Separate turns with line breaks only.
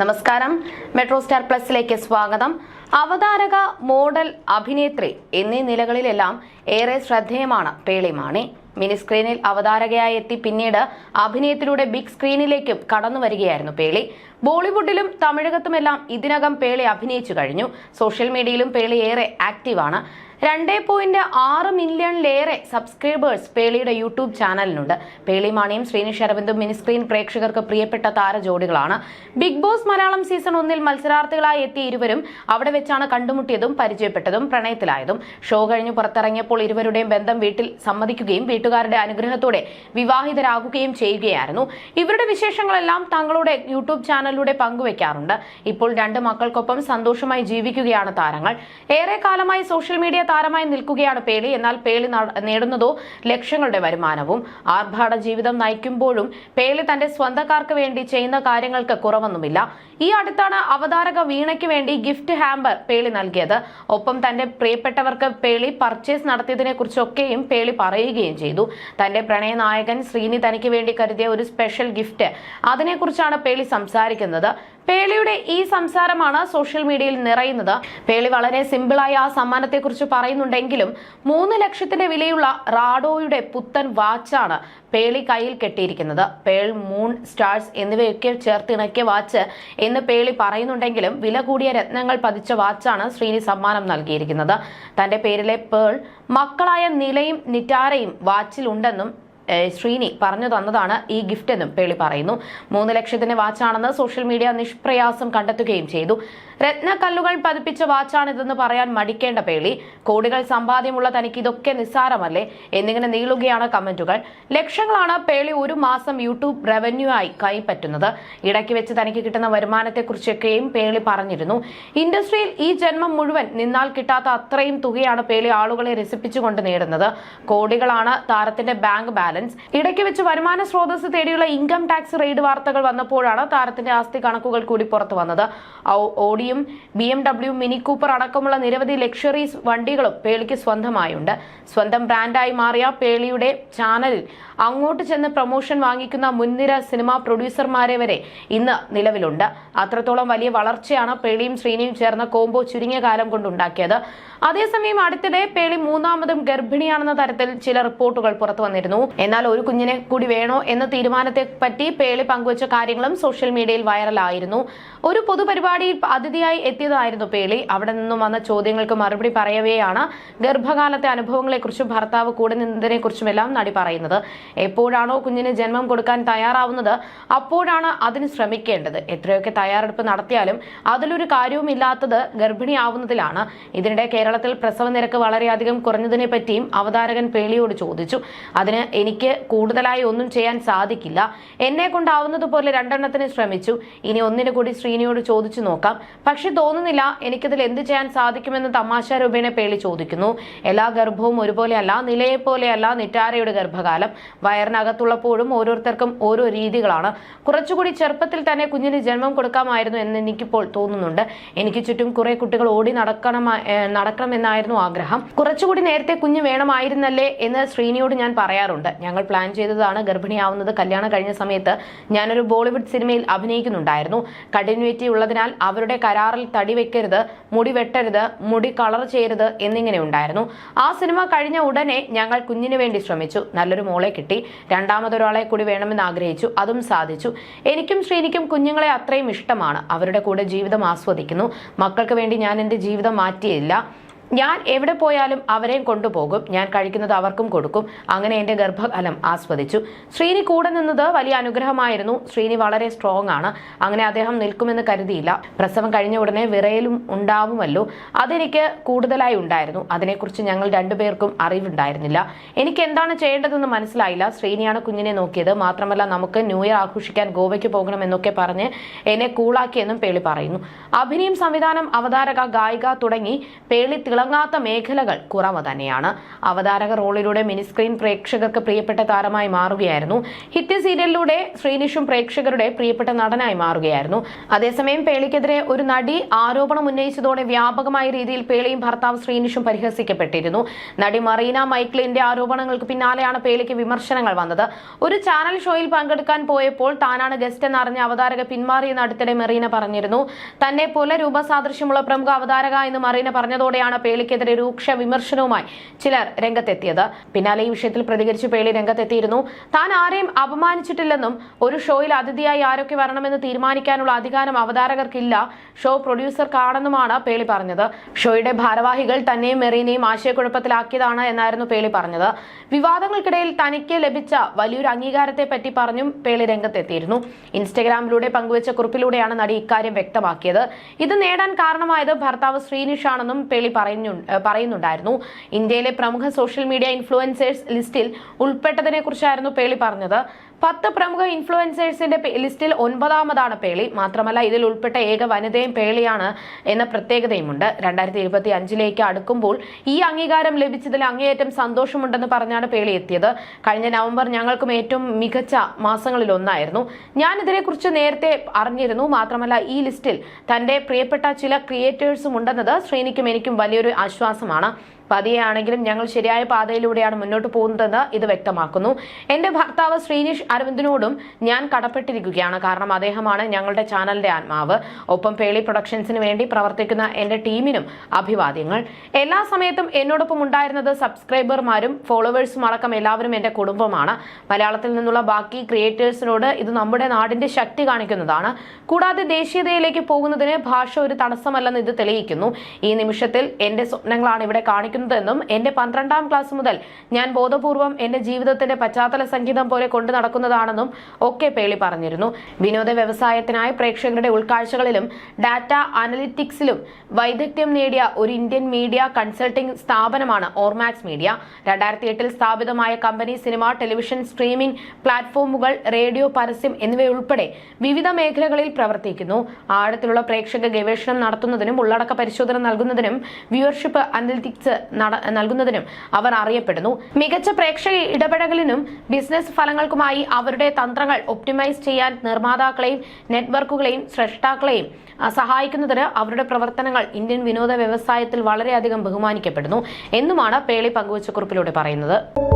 നമസ്കാരം. Metro star പ്ലസിലേക്ക് സ്വാഗതം. അവതാരക model അഭിനേത്രി എന്നീ നിലകളിലെല്ലാം ഏറെ ശ്രദ്ധേയമാണ് പേളി മാണി മിനി സ്ക്രീനിൽ അവതാരകയായി എത്തി പിന്നീട് അഭിനയത്തിലൂടെ ബിഗ് സ്ക്രീനിലേക്കും കടന്നു വരികയായിരുന്നു പേളി. ബോളിവുഡിലും തമിഴകത്തുമെല്ലാം ഇതിനകം പേളി അഭിനയിച്ചു കഴിഞ്ഞു. സോഷ്യൽ മീഡിയയിലും പേളി ഏറെ ആക്റ്റീവാണ്. രണ്ടേ പോയിന്റ് ആറ് മില്യണിലേറെ സബ്സ്ക്രൈബേഴ്സ് പേളിയുടെ യൂട്യൂബ് ചാനലിനുണ്ട്. പേളി മാണിയും ശ്രീനിഷ് അരവിന്ദും മിനിസ്ക്രീൻ പ്രേക്ഷകർക്ക് പ്രിയപ്പെട്ട താരജോഡികളാണ്. ബിഗ് ബോസ് മലയാളം സീസൺ ഒന്നിൽ മത്സരാർത്ഥികളായി എത്തിയ ഇരുവരും അവിടെ വെച്ചാണ് കണ്ടുമുട്ടിയതും പരിചയപ്പെട്ടതും പ്രണയത്തിലായതും. ഷോ കഴിഞ്ഞ് പുറത്തിറങ്ങിയപ്പോൾ ഇരുവരുടെയും ബന്ധം വീട്ടിൽ സമ്മതിക്കുകയും വീട്ടുകാരുടെ അനുഗ്രഹത്തോടെ വിവാഹിതരാകുകയും ചെയ്യുകയായിരുന്നു. ഇവരുടെ വിശേഷങ്ങളെല്ലാം തങ്ങളുടെ യൂട്യൂബ് ചാനലിലൂടെ പങ്കുവയ്ക്കാറുണ്ട് ഇപ്പോൾ രണ്ട് മക്കൾക്കൊപ്പം സന്തോഷമായി ജീവിക്കുകയാണ് താരങ്ങൾ. ഏറെ കാലമായി സോഷ്യൽ മീഡിയ താരമായി നിൽക്കുകയാണ് പേളി. എന്നാൽ പേളി നട- നേടുന്നതോ ലക്ഷങ്ങളുടെ വരുമാനവും ആർഭാട ജീവിതം നയിക്കുമ്പോഴും പേളി തന്റെ സ്വന്തക്കാർക്ക് വേണ്ടി ചെയ്യുന്ന കാര്യങ്ങൾക്ക് കുറവൊന്നുമില്ല. ഈ അടുത്താണ് അവതാരക വീണയ്ക്ക് വേണ്ടി ഗിഫ്റ്റ് ഹാമ്പർ പേളി നൽകിയത്. ഒപ്പം തന്റെ പ്രിയപ്പെട്ടവർക്ക് പേളി പർച്ചേസ് നടത്തിയതിനെ കുറിച്ചൊക്കെയും പേളി പറയുകയും ചെയ്തു. തന്റെ പ്രണയനായകൻ ശ്രീനി തനിക്ക് വേണ്ടി കരുതിയ ഒരു സ്പെഷ്യൽ ഗിഫ്റ്റ്. അതിനെക്കുറിച്ചാണ് പേളി സംസാരിക്കുന്നത്. പേളിയുടെ ഈ സംസാരമാണ് സോഷ്യൽ മീഡിയയിൽ നിറയുന്നത്. പേളി വളരെ സിമ്പിളായി ആ സമ്മാനത്തെക്കുറിച്ച് പറയുന്നുണ്ടെങ്കിലും മൂന്ന് ലക്ഷത്തിന്റെ വിലയുള്ള റാഡോയുടെ പുത്തൻ വാച്ചാണ് പേളി കയ്യിൽ കെട്ടിയിരിക്കുന്നത്. പേൾ മൂൺ സ്റ്റാർസ് എന്നിവയൊക്കെ ചേർത്തിണക്കിയ വാച്ച് എന്ന് പേളി പറയുന്നുണ്ടെങ്കിലും വില കൂടിയ രത്നങ്ങൾ പതിച്ച വാച്ചാണ് ശ്രീനി സമ്മാനം നൽകിയിരിക്കുന്നത്. തന്റെ പേരിലെ പേൾ മക്കളായ നിലയും നിറ്റാരയും വാച്ചിലുണ്ടെന്നും ശ്രീനി പറഞ്ഞു തന്നതാണ് ഈ ഗിഫ്റ്റ് എന്നും പേളി പറയുന്നു. മൂന്ന് ലക്ഷത്തിന്റെ വാച്ചാണെന്ന് സോഷ്യൽ മീഡിയ നിഷ്പ്രയാസം കണ്ടെത്തുകയും ചെയ്തു. രത്നക്കല്ലുകൾ പതിപ്പിച്ച വാച്ചാണിതെന്ന് പറയാൻ മടിക്കേണ്ട പേളി. കോടികൾ സമ്പാദ്യമുള്ള തനിക്ക് ഇതൊക്കെ നിസ്സാരമല്ലേ? എന്നിങ്ങനെ നീളുകയാണ് കമന്റുകൾ. ലക്ഷങ്ങളാണ് പേളി ഒരു മാസം യൂട്യൂബ് റവന്യൂ ആയി കൈപ്പറ്റുന്നത്. ഇടയ്ക്ക് വെച്ച് തനിക്ക് കിട്ടുന്ന വരുമാനത്തെക്കുറിച്ചൊക്കെയും പേളി പറഞ്ഞിരുന്നു. ഇൻഡസ്ട്രിയിൽ ഈ ജന്മം മുഴുവൻ നിന്നാൽ കിട്ടാത്ത അത്രയും തുകയാണ് പേളി ആളുകളെ രസിപ്പിച്ചുകൊണ്ട് നേടുന്നത്. കോടികളാണ് താരത്തിന്റെ ബാങ്ക് ബാലൻസ്. ഇടയ്ക്ക് വെച്ച് വരുമാന സ്രോതസ് തേടിയുള്ള ഇൻകം ടാക്സ് റെയ്ഡ് വാർത്തകൾ വന്നപ്പോഴാണ് താരത്തിന്റെ ആസ്തി കണക്കുകൾ കൂടി പുറത്തു വന്നത്. ഓഡിയും B M W Mini Cooper അടക്കമുള്ള നിരവധി ലക്ഷറീസ് വണ്ടികളും പേളിക്ക് സ്വന്തമായുണ്ട്. സ്വന്തം ബ്രാൻഡായി മാറിയ പേളിയുടെ ചാനലിൽ അങ്ങോട്ട് ചെന്ന് പ്രൊമോഷൻ വാങ്ങിക്കുന്ന മുൻനിര സിനിമാ പ്രൊഡ്യൂസർമാരെ വരെ ഇന്ന് നിലവിലുണ്ട്. അത്രത്തോളം വലിയ വളർച്ചയാണ് പേളിയും ശ്രീനിയും ചേർന്ന കോംബോ ചുരുങ്ങിയ കാലം കൊണ്ടുണ്ടാക്കിയത്. അതേസമയം അടുത്തിടെ പേളി മൂന്നാമതും ഗർഭിണിയാണെന്ന തരത്തിൽ ചില റിപ്പോർട്ടുകൾ പുറത്തു വന്നിരുന്നു. എന്നാൽ ഒരു കുഞ്ഞിനെ കൂടി വേണോ എന്ന തീരുമാനത്തെ പറ്റി പേളി പങ്കുവച്ച കാര്യങ്ങളും സോഷ്യൽ മീഡിയയിൽ വൈറലായിരുന്നു. ഒരു പൊതുപരിപാടിയിൽ അതിഥിയായി എത്തിയതായിരുന്നു പേളി. അവിടെ നിന്നും വന്ന ചോദ്യങ്ങൾക്ക് മറുപടി പറയവെയാണ് ഗർഭകാലത്തെ അനുഭവങ്ങളെക്കുറിച്ചും ഭർത്താവ് കൂടെ നിന്നതിനെക്കുറിച്ചുമെല്ലാം നടി പറയുന്നത്. എപ്പോഴാണോ കുഞ്ഞിന് ജന്മം കൊടുക്കാൻ തയ്യാറാവുന്നത് അപ്പോഴാണ് അതിന് ശ്രമിക്കേണ്ടത്. എത്രയൊക്കെ തയ്യാറെടുപ്പ് നടത്തിയാലും അതിലൊരു കാര്യവും ഇല്ലാത്തത് ഗർഭിണിയാവുന്നതിലാണ് ഇതിനിടെ കേരളത്തിൽ പ്രസവ നിരക്ക് വളരെയധികം കുറഞ്ഞതിനെ പറ്റിയും അവതാരകൻ പേളിയോട് ചോദിച്ചു. അതിന് എനിക്ക് കൂടുതലായി ഒന്നും ചെയ്യാൻ സാധിക്കില്ല. എന്നെ കൊണ്ടാവുന്നത് പോലെ രണ്ടെണ്ണത്തിന് ശ്രമിച്ചു. ഇനി ഒന്നിനു കൂടി ശ്രീനിയോട് ചോദിച്ചു നോക്കാം. പക്ഷെ തോന്നുന്നില്ല എനിക്കിതിൽ എന്ത് ചെയ്യാൻ സാധിക്കുമെന്ന് തമാശ രൂപേണ പേളി ചോദിക്കുന്നു. എല്ലാ ഗർഭവും ഒരുപോലെയല്ല നിലയെ പോലെയല്ല നിറ്റാരയുടെ ഗർഭകാലം. വയറിനകത്തുള്ളപ്പോഴും ഓരോരുത്തർക്കും ഓരോ രീതികളാണ്. കുറച്ചുകൂടി ചെറുപ്പത്തിൽ തന്നെ കുഞ്ഞിന് ജന്മം കൊടുക്കാമായിരുന്നു എന്ന് എനിക്കിപ്പോൾ തോന്നുന്നുണ്ട്. എനിക്ക് ചുറ്റും കുറെ കുട്ടികൾ ഓടി നടക്കണം നടക്കണമെന്നായിരുന്നു ആഗ്രഹം. കുറച്ചുകൂടി നേരത്തെ കുഞ്ഞ് വേണമായിരുന്നല്ലേ എന്ന് ശ്രീനിയോട് ഞാൻ പറയാറുണ്ട്. ഞങ്ങൾ പ്ലാൻ ചെയ്തതാണ്. ഗർഭിണിയാവുന്നത് കല്യാണം കഴിഞ്ഞ സമയത്ത് ഞാനൊരു ബോളിവുഡ് സിനിമയിൽ അഭിനയിക്കുന്നുണ്ടായിരുന്നു. കണ്ടിന്യൂറ്റി ഉള്ളതിനാൽ അവരുടെ കരാറിൽ തടി വെക്കരുത് മുടി വെട്ടരുത് മുടി കളർ ചെയ്യരുത് എന്നിങ്ങനെ ഉണ്ടായിരുന്നു. ആ സിനിമ കഴിഞ്ഞ ഉടനെ ഞങ്ങൾ കുഞ്ഞിന് വേണ്ടി ശ്രമിച്ചു. നല്ലൊരു മോളെ കിട്ടി. രണ്ടാമതൊരാളെ കൂടി വേണമെന്ന് ആഗ്രഹിച്ചു. അതും സാധിച്ചു. എനിക്കും ശ്രീനിക്കും കുഞ്ഞുങ്ങളെ അത്രയും ഇഷ്ടമാണ്. അവരുടെ കൂടെ ജീവിതം ആസ്വദിക്കുന്നു. മക്കൾക്ക് വേണ്ടി ഞാൻ എന്റെ ജീവിതം മാറ്റിയില്ല. ഞാൻ എവിടെ പോയാലും അവരെയും കൊണ്ടുപോകും. ഞാൻ കഴിക്കുന്നത് അവർക്കും കൊടുക്കും. അങ്ങനെ എന്റെ ഗർഭകാലം ആസ്വദിച്ചു. ശ്രീനി കൂടെ നിന്നത് വലിയ അനുഗ്രഹമായിരുന്നു. ശ്രീനി വളരെ സ്ട്രോങ് ആണ്. അങ്ങനെ അദ്ദേഹം നിൽക്കുമെന്ന് കരുതിയില്ല. പ്രസവം കഴിഞ്ഞ ഉടനെ വിറയലും ഉണ്ടാവുമല്ലോ. അതെനിക്ക് കൂടുതലായി ഉണ്ടായിരുന്നു. അതിനെക്കുറിച്ച് ഞങ്ങൾ രണ്ടുപേർക്കും അറിവുണ്ടായിരുന്നില്ല. എനിക്ക് എന്താണ് ചെയ്യേണ്ടതെന്ന് മനസ്സിലായില്ല. ശ്രീനിയാണ് കുഞ്ഞിനെ നോക്കിയത്. മാത്രമല്ല നമുക്ക് ന്യൂ ഇയർ ആഘോഷിക്കാൻ ഗോവയ്ക്ക് പോകണമെന്നൊക്കെ പറഞ്ഞ് എന്നെ കൂളാക്കിയെന്നും പേളി പറയുന്നു. അഭിനയം സംവിധാനം അവതാരക ഗായിക തുടങ്ങി പേളി തിളങ്ങാത്ത മേഖലകൾ കുറവ് തന്നെയാണ്. അവതാരക റോളിലൂടെ മിനിസ്ക്രീൻ പ്രേക്ഷകർക്ക് പ്രിയപ്പെട്ട താരമായി മാറുകയായിരുന്നു. ഹിറ്റ് സീരിയലിലൂടെ ശ്രീനിഷും പ്രേക്ഷകരുടെ പ്രിയപ്പെട്ട നടനായി മാറുകയായിരുന്നു. അതേസമയം പേളിക്കെതിരെ ഒരു നടി ആരോപണം ഉന്നയിച്ചതോടെ വ്യാപകമായ രീതിയിൽ പേളിയും ഭർത്താവ് ശ്രീനിഷും പരിഹസിക്കപ്പെട്ടിരുന്നു. നടി മറീന മൈക്കിളിന്റെ ആരോപണങ്ങൾക്ക് പിന്നാലെയാണ് പേളിക്ക് വിമർശനങ്ങൾ വന്നത്. ഒരു ചാനൽ ഷോയിൽ പങ്കെടുക്കാൻ പോയപ്പോൾ താനാണ് ഗസ്റ്റ് എന്നറിഞ്ഞ അവതാരക പിന്മാറിയെന്ന് അടുത്തിടെ മെറീന പറഞ്ഞിരുന്നു. തന്നെ പോലെ രൂപസാദൃശ്യമുള്ള പ്രമുഖ അവതാരക എന്ന് മറീന പറഞ്ഞതോടെയാണ് പേളിക്കെതിരെ രൂക്ഷ വിമർശനവുമായി ചിലർ രംഗത്തെത്തിയത്. പിന്നാലെ ഈ വിഷയത്തിൽ പ്രതികരിച്ച് പേളി രംഗത്തെത്തിയിരുന്നു. താൻ ആരെയും അപമാനിച്ചിട്ടില്ലെന്നും ഒരു ഷോയിൽ അതിഥിയായി ആരൊക്കെ വരണമെന്ന് തീരുമാനിക്കാനുള്ള അധികാരം അവതാരകർക്കില്ല ഷോ പ്രൊഡ്യൂസർക്കാണെന്നുമാണ് പേളി പറഞ്ഞത്. ഷോയുടെ ഭാരവാഹികൾ തന്നെയും മെറീനയും ആശയക്കുഴപ്പത്തിലാക്കിയതാണ് എന്നായിരുന്നു പേളി പറഞ്ഞത്. വിവാദങ്ങൾക്കിടയിൽ തനിക്ക് ലഭിച്ച വലിയൊരു അംഗീകാരത്തെ പറ്റി പറഞ്ഞും പേളി രംഗത്തെത്തിയിരുന്നു. ഇൻസ്റ്റഗ്രാമിലൂടെ പങ്കുവച്ച കുറിപ്പിലൂടെയാണ് നടി ഇക്കാര്യം വ്യക്തമാക്കിയത്. ഇത് നേടാൻ കാരണമായത് ഭർത്താവ് ശ്രീനിഷ് ആണെന്നും പേളി പറയുന്നു. പറയുന്നുണ്ടായിരുന്നു. ഇന്ത്യയിലെ പ്രമുഖ സോഷ്യൽ മീഡിയ ഇൻഫ്ലുവൻസേഴ്സ് ലിസ്റ്റിൽ ഉൾപ്പെട്ടതിനെ കുറിച്ചായിരുന്നു പേളി പറഞ്ഞത്. പത്ത് പ്രമുഖ ഇൻഫ്ലുവൻസേഴ്സിന്റെ ലിസ്റ്റിൽ ഒൻപതാമതാണ് പേളി. മാത്രമല്ല ഇതിൽ ഉൾപ്പെട്ട ഏക വനിതയും പേളിയാണ് എന്ന പ്രത്യേകതയുമുണ്ട്. രണ്ടായിരത്തി ഇരുപത്തി അഞ്ചിലേക്ക് അടുക്കുമ്പോൾ ഈ അംഗീകാരം ലഭിച്ചതിൽ അങ്ങേയറ്റം സന്തോഷമുണ്ടെന്ന് പറഞ്ഞാണ് പേളി എത്തിയത്. കഴിഞ്ഞ നവംബർ ഞങ്ങൾക്കും ഏറ്റവും മികച്ച മാസങ്ങളിൽ ഒന്നായിരുന്നു. ഞാൻ ഇതിനെക്കുറിച്ച് നേരത്തെ അറിഞ്ഞിരുന്നു. മാത്രമല്ല ഈ ലിസ്റ്റിൽ തന്റെ പ്രിയപ്പെട്ട ചില ക്രിയേറ്റേഴ്സും ഉണ്ടെന്നത് ശ്രീനിക്കും എനിക്കും വലിയൊരു ആശ്വാസമാണ് പതിയെയാണെങ്കിലും ഞങ്ങൾ ശരിയായ പാതയിലൂടെയാണ് മുന്നോട്ട് പോകുന്നതെന്ന് ഇത് വ്യക്തമാക്കുന്നു. എന്റെ ഭർത്താവ് ശ്രീനിഷ് അരവിന്ദിനോടും ഞാൻ കടപ്പെട്ടിരിക്കുകയാണ്. കാരണം അദ്ദേഹമാണ് ഞങ്ങളുടെ ചാനലിന്റെ ആത്മാവ്. ഒപ്പം പേളി പ്രൊഡക്ഷൻസിന് വേണ്ടി പ്രവർത്തിക്കുന്ന എന്റെ ടീമിനും അഭിവാദ്യങ്ങൾ. എല്ലാ സമയത്തും എന്നോടൊപ്പം ഉണ്ടായിരുന്നത് സബ്സ്ക്രൈബർമാരും ഫോളോവേഴ്സും അടക്കം എല്ലാവരും എന്റെ കുടുംബമാണ്. മലയാളത്തിൽ നിന്നുള്ള ബാക്കി ക്രിയേറ്റേഴ്സിനോട് ഇത് നമ്മുടെ നാടിന്റെ ശക്തി കാണിക്കുന്നതാണ്. കൂടാതെ ദേശീയതയിലേക്ക് പോകുന്നതിന് ഭാഷ ഒരു തടസ്സമല്ലെന്ന് ഇത് തെളിയിക്കുന്നു. ഈ നിമിഷത്തിൽ എന്റെ സ്വപ്നങ്ങളാണ് ഇവിടെ കാണിക്കുന്നതെന്നും എന്റെ പന്ത്രണ്ടാം ക്ലാസ് മുതൽ ഞാൻ ബോധപൂർവം എന്റെ ജീവിതത്തിന്റെ പശ്ചാത്തല സംഗീതം പോലെ കൊണ്ടു നടക്കുന്നതാണെന്നും ഒക്കെ പേളി പറഞ്ഞിരുന്നു. വിനോദ വ്യവസായത്തിനായി പ്രേക്ഷകരുടെ ഉൾക്കാഴ്ചകളിലും ഡാറ്റ അനലിറ്റിക്സിലും വൈദഗ്ധ്യം നേടിയ ഒരു ഇന്ത്യൻ മീഡിയ കൺസൾട്ടിംഗ് സ്ഥാപനമാണ് ഓർമാക്സ് മീഡിയ. രണ്ടായിരത്തി എട്ടിൽ സ്ഥാപിതമായ കമ്പനി സിനിമ ടെലിവിഷൻ സ്ട്രീമിംഗ് പ്ലാറ്റ്ഫോമുകൾ റേഡിയോ പരസ്യം എന്നിവയുൾപ്പെടെ വിവിധ മേഖലകളിൽ പ്രവർത്തിക്കുന്നു. ആഴത്തിലുള്ള പ്രേക്ഷക ഗവേഷണം നടത്തുന്നതിനും ഉള്ളടക്ക പരിശോധന നൽകുന്നതിനും വ്യൂവർഷിപ്പ് അനലിറ്റിക്സ് നൽകുന്നതിനും അവർ അറിയപ്പെടുന്നു. മികച്ച പ്രേക്ഷക ഇടപെടലിനും ബിസിനസ് ഫലങ്ങൾക്കുമായി അവരുടെ തന്ത്രങ്ങൾ ഒപ്റ്റിമൈസ് ചെയ്യാൻ നിർമ്മാതാക്കളെയും നെറ്റ്വർക്കുകളെയും സൃഷ്ടാക്കളെയും സഹായിക്കുന്നതിന് അവരുടെ പ്രവർത്തനങ്ങൾ ഇന്ത്യൻ വിനോദ വ്യവസായത്തിൽ വളരെയധികം ബഹുമാനിക്കപ്പെടുന്നു. എന്നുമാണ് പേളി പങ്കുവച്ച കുറിപ്പിലൂടെ പറയുന്നത്.